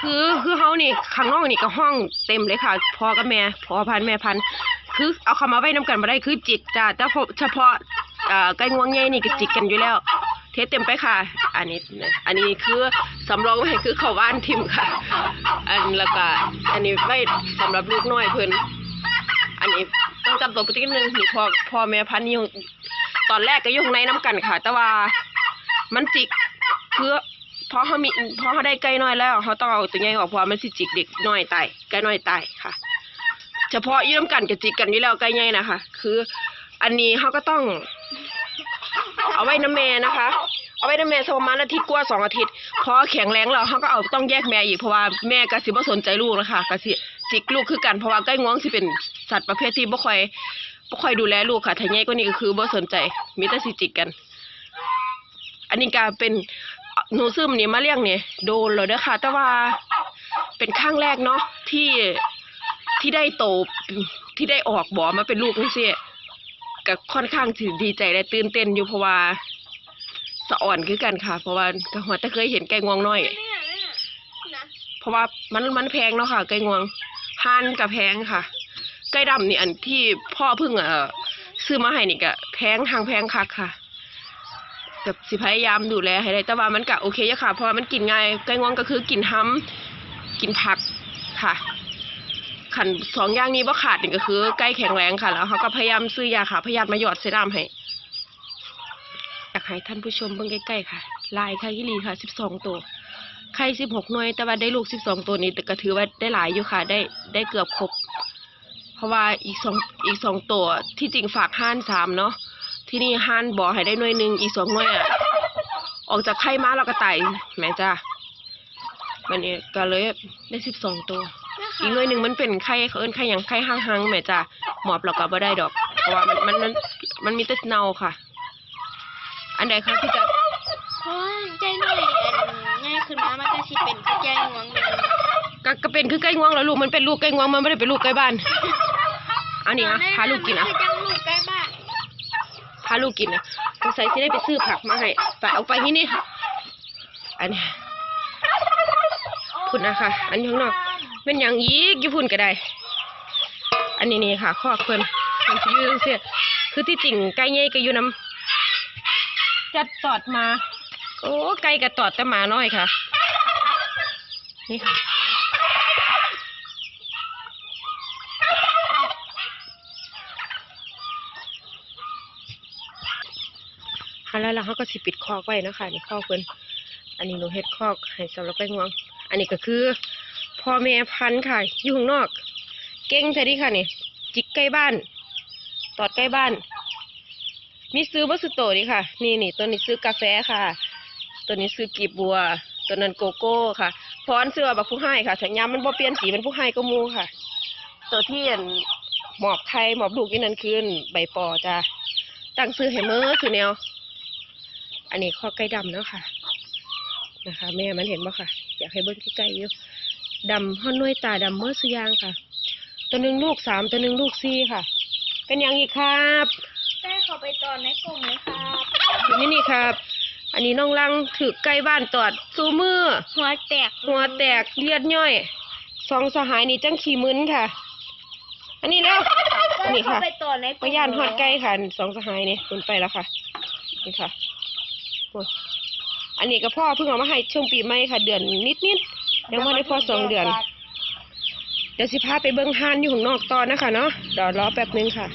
คือคือเฮานี่ข้างนอกนี่ก็ห้องเต็มเลยค่ะพ่อกับแม่พ่อพันแม่พันคือเอาเขามาไว้นํกันบ่ได้คือจิกจ้าแต่เฉพาะอ่อไก่งวงใหญ่นี่ก็จิกกันอยู่แล้ว เทเต็มไปค่ะ อันนี้อันนี้คือสำรองไว้คือเขาว่านทิมค่ะ อันแล้วก็อันนี้ไว้สำหรับลูกน้อยเพิ่นอันนี้ต้องจำตัวไปนิดนึงนี่พอพอแม่พันธุ์อยู่ตอนแรกก็อยู่ข้างในน้ำกันค่ะ แต่ว่ามันจิกคือ พอเขามีพอเขาได้ไก่น้อยแล้วเขาต้องเอาตัวใหญ่ออกเพราะมันสิจิกเด็กน้อยตายไก่น้อยตายค่ะ เฉพาะยืน้ำกันกับจิกกันอยู่แล้วไก่ใหญ่นะคะ คือ อันนี้เขาก็ต้อง เอาไว้น้ำแม่นะคะ เอาไว้น้ำแม่สักประมาณอาทิตย์กว่าสองอาทิตย์พอแข็งแรงแล้วเขาก็เอาต้องแยกแม่อีกเพราะว่าแม่ก็สิบ่สนใจลูกนะคะก็สิจิกลูกคือกันเพราะว่าไก่งวงสิเป็นสัตว์ประเภทที่บ่ค่อยบ่ค่อยดูแลลูกค่ะถ้าใหญ่กว่านี้ก็คือบ่สนใจมีแต่สิจิกกัน อันนี้ก็เป็น หนูซื้อมันนี้มาเลี้ยงเนี่ยโดนเลยเด้อค่ะ แต่ว่าเป็นครั้งแรกเนาะที่ที่ได้โตที่ได้ออกบ่อมาเป็นลูกนี่สิก็ค่อนข้างถือดีใจและตื่นเต้นอยู่เพราะว่าสะอ่อนคือกันค่ะ เพราะว่าก็หัวแต่เคยเห็นไก่งวงน้อยเนี่ยเนี่ยนะเพราะว่ามันมันแพงเนาะค่ะ ไก่งวงห่านกับแพงค่ะ ไก่ดำนี่อันที่พ่อเพิ่งเอ่อซื้อมาให้นี่ก็แพงทางแพงคักค่ะ แบบสิพยายามดูแลให้ได้แต่ว่ามันก็โอเคอยู่ค่ะ เพราะว่ามันกินง่ายไก่งวงก็คือกินห้ำกินผักค่ะขันสองอย่างนี้ว่าขาดนี่ก็คือไก่แข็งแรงค่ะแล้วเขาก็พยายามซื้อยาค่ะพยายามมาหยอดเซรั่มให้อยากให้ท่านผู้ชมเบิ่งใกล้ๆค่ะ ลายค่ะยี่ลีค่ะสิบสองตัวไข่สิบหกหน่วย แต่ว่าได้ลูกสิบสองตัวนี้แต่ก็ถือว่าได้หลายอยู่ค่ะ ได้ได้เกือบครบ เพราะว่าอีกสองอีกสองตัวที่จริงฝากห้านสามเนาะ ที่นี่ห้านบอกให้ได้หน่วยหนึ่งอีกสองหน่วยอะออกจากไข่มาแล้วก็ตายแม่จ้ามันนี่ก็เลยได้สิบสองตัวนะคะอีกหน่วยหนึ่งมันเป็นไข่เขาเอิ้นไข่หยังไข่ห้างหังๆแม่จ้าหมอบเราก็บ่ได้ดอก เพราะว่ามันมันมันมันมีแต่เน่าค่ะ อันใดคะที่จะเพราะว่าใจหน่อยอันง่ายขึ้นมามันก็สิเป็นกระจายงวงเลยก็ก็เป็นคือไก่งวงแล้วลูกมันเป็นลูกไก่งวงมันไม่ได้เป็นลูกไก่บ้าน อันนี้นะพาลูกกินอะมัคือจังลูกใกล้บ้าน พาลูกกินนะสงสัยที่ได้ไปซื้อผักมาให้ไปเอาไปที่นี่อันนี้พุ่นนะคะ อันนี้ข้างนอกเป็นอย่างยีกอยู่พุ่นก็ได้ อันนี้นี่ค่ะข้อเพิ่นมันจะยู่เสียคือที่จริงไก่ใหญ่ก็อยู่น้ำจัดตอดมา โอ้ไก่กับตอดแต่หมาน้อยค่ะ นี่ค่ะ ค่ะแล้วเราเขาก็สิปิดคอกไว้นะคะนี่คอกเพิ่นอันนี้หนูเฮ็ดคอกให้สำหรับไก่งวง อันนี้ก็คือพ่อแม่พันธุ์ค่ะอยู่ข้างนอก เก่งแท้ดีค่ะนี่จิกใกล้บ้าน ตอดใกล้บ้าน มีซื้อบัสโตดีค่ะ นี่นี่ตัวนี้ซื้อกาแฟค่ะ ตัวนี้ซื้อกีบบัว ตัวนั้นโกโก้ค่ะพรเสื้อบักผู้ให้ค่ะสัญญามันบ่เปลี่ยนสีเป็นผู้ให้ก็มูค่ะ ตัวที่อันหมอบไข่หมอบลูกนี่นั่นคือใบปอจ้าตั้งซื้อให้เมื่อคือแนว อันนี้ข้อไก่ดำเนาะค่ะ นะคะ แม่มันเห็นบ่ค่ะ อยากให้เบิ้งใกล้ๆอยู่ดำห้อนน้วยตาดำเมื่อสุยางค่ะ ตัวหนึ่งลูกสามตัวหนึ่งลูกสี่ค่ะ เป็นอย่างอีกครับได้เข้าไปตอนในกลุ่มเลยครับทีนี้นี่ครับ อันนี้น้องลังถือใกล้บ้านตอดซูมือหัวแตกหัวแตกเลือดย่อยสองสหายนี่จังขี่มึนค่ะ อันนี้แล้วได้นี่เข้าค่ะไปตอนในกปลุ่มระยานหอดใกล้ค่ะสองสหายนี่คุณไปแล้วค่ะนี่ค่ะโอันนี้ก็พ่อเพิ่งเอามาให้ช่วงปีใหม่ค่ะ เดือนนิดนิดยังไม่ได้พอสองเดือน เดี๋ยวสิพาไปเบิ้งฮานอยู่ข้างนอกตอนนะคะเนาะเดี๋ยวรอแป๊บนึงค่ะ